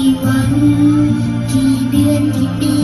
กี่วัน กี่เดือนกี่ปี